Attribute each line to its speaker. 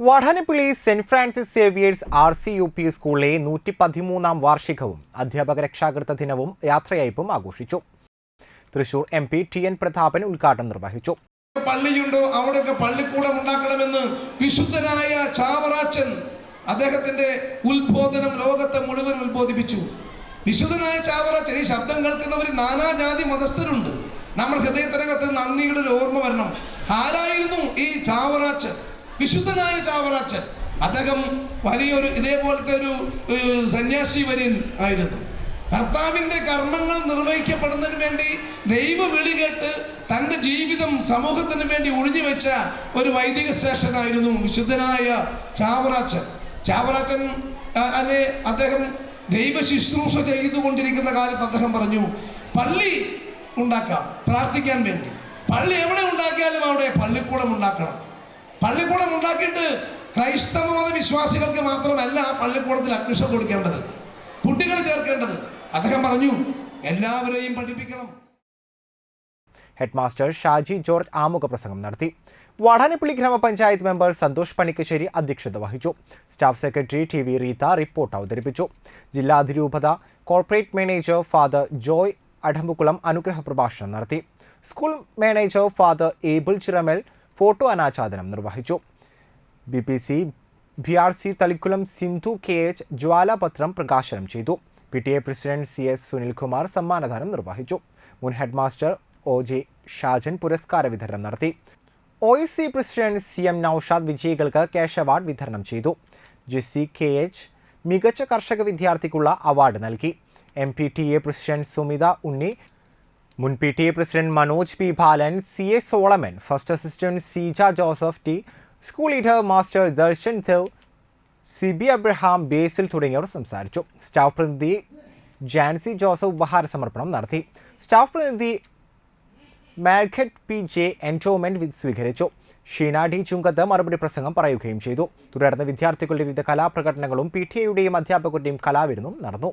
Speaker 1: Vadanappally saint Francis Xavier's R C U P സ്കൂളിലെ നൂറ്റി പതിമൂന്നാം വാർഷികവും അധ്യാപക രക്ഷാകൃത ദിനവും യാത്രയയപ്പും ആഘോഷിച്ചു. Thrissur M P T N Prathapan ഉദ്ഘാടനം നിർവഹിച്ചു.
Speaker 2: പള്ളിയുണ്ടോ? അവിടെയൊക്കെ പള്ളിക്കൂടം ഉണ്ടാക്കണമെന്ന് വിശുദ്ധനായ ചാവറാച്ചൻ അദ്ദേഹത്തിന്റെ ഉത്ബോധനം ലോകത്തെ മുഴുവൻ ഉത്ബോധിപ്പിച്ചു. വിശുദ്ധനായ ചാവറാച്ചൻ ഈ ശബ്ദം കേൾക്കുന്നവർ നാനാജാതി മതസ്ഥരുണ്ട്. നമ്മൾ ഹൃദയത്തിനകത്ത് നന്ദിയുടെ ഒരു ഓർമ്മ വരണം. ആരായിരുന്നു ഈ ചാവറാച്ചൻ? വിശുദ്ധനായ ചാവറാച്ചൻ അദ്ദേഹം വലിയൊരു ഇതേപോലത്തെ ഒരു സന്യാസി വര്യൻ ആയിരുന്നു. കർത്താവിന്റെ കർമ്മങ്ങൾ നിർവഹിക്കപ്പെടുന്നതിന് വേണ്ടി ദൈവ വിളികേട്ട് തന്റെ ജീവിതം സമൂഹത്തിന് വേണ്ടി ഒഴിഞ്ഞു വെച്ച ഒരു വൈദിക ശ്രേഷ്ഠനായിരുന്നു വിശുദ്ധനായ ചാവറാച്ചൻ. ചാവറാച്ചൻ അല്ലെ അദ്ദേഹം ദൈവ ശുശ്രൂഷ ചെയ്തുകൊണ്ടിരിക്കുന്ന കാലത്ത് അദ്ദേഹം പറഞ്ഞു പള്ളി ഉണ്ടാക്കാം പ്രാർത്ഥിക്കാൻ വേണ്ടി. പള്ളി എവിടെ ഉണ്ടാക്കിയാലും അവിടെ പള്ളിക്കൂടം ഉണ്ടാക്കണം. പള്ളിക്കൂടം ഉണ്ടാക്കിയിട്ട് ക്രൈസ്തവ മത വിശ്വാസികൾക്ക് മാത്രമല്ല പള്ളിക്കൂടത്തിൽ അഡ്മിഷൻ കൊടുക്കേണ്ടത്. കുട്ടികൾ ചേർക്കേണ്ടത്. അദ്ദേഹം പറഞ്ഞു എല്ലാവരെയും പഠിപ്പിക്കണം.
Speaker 1: ഹെഡ്മാസ്റ്റർ ഷാജി ജോർജ് ആമുഖ പ്രസംഗം നടത്തി. വടാനപ്പള്ളി ഗ്രാമപഞ്ചായത്ത് മെമ്പർ സന്തോഷ് പണിക്കശ്ശേരി അധ്യക്ഷത വഹിച്ചു. Staff secretary T V Reetha report അവതരിപ്പിച്ചു. ജില്ലാ അതിരൂപത corporate manager father Joy Adampukulam അനുഗ്രഹ പ്രഭാഷണം നടത്തി. School manager father Abel Chiramal photo അനാച്ഛാദനം നിർവഹിച്ചു. B P C B R C Thalikkulam Sindhu K H ജ്വാലാപത്രം പ്രകാശനം ചെയ്തു. P T A president C S Sunilkumar സമ്മാനദാനം നിർവഹിച്ചു. മുൻ ഹെഡ്മാസ്റ്റർ ഒ ജെ ഷാജൻ പുരസ്കാര വിതരണം നടത്തി. O C president C M Noushad വിജയികൾക്ക് ക്യാഷ് അവാർഡ് വിതരണം ചെയ്തു. ജിസി കെ എച്ച് മികച്ച കർഷക വിദ്യാർത്ഥിക്കുള്ള അവാർഡ് നൽകി. M P T A president Sumitha Unni മുൻ P T A president Manoj P Balan C A Solomon first assistant Seeja Joseph T school leader master Darshan Dev Sibi Abraham Basil തുടങ്ങിയവർ സംസാരിച്ചു. Staff പ്രതിനിധി Jancy Joseph ഉപഹാര സമർപ്പണം നടത്തി. Staff പ്രതിനിധി market P J എന്റോമെന്റ് സ്വീകരിച്ചു. Sheena D ചുങ്കത്ത് മറുപടി പ്രസംഗം പറയുകയും ചെയ്തു. തുടർന്ന് വിദ്യാർത്ഥികളുടെ വിവിധ കലാപ്രകടനങ്ങളും പി ടി എയുടെയും അധ്യാപകരുടെയും കലാവിരുന്നും നടന്നു.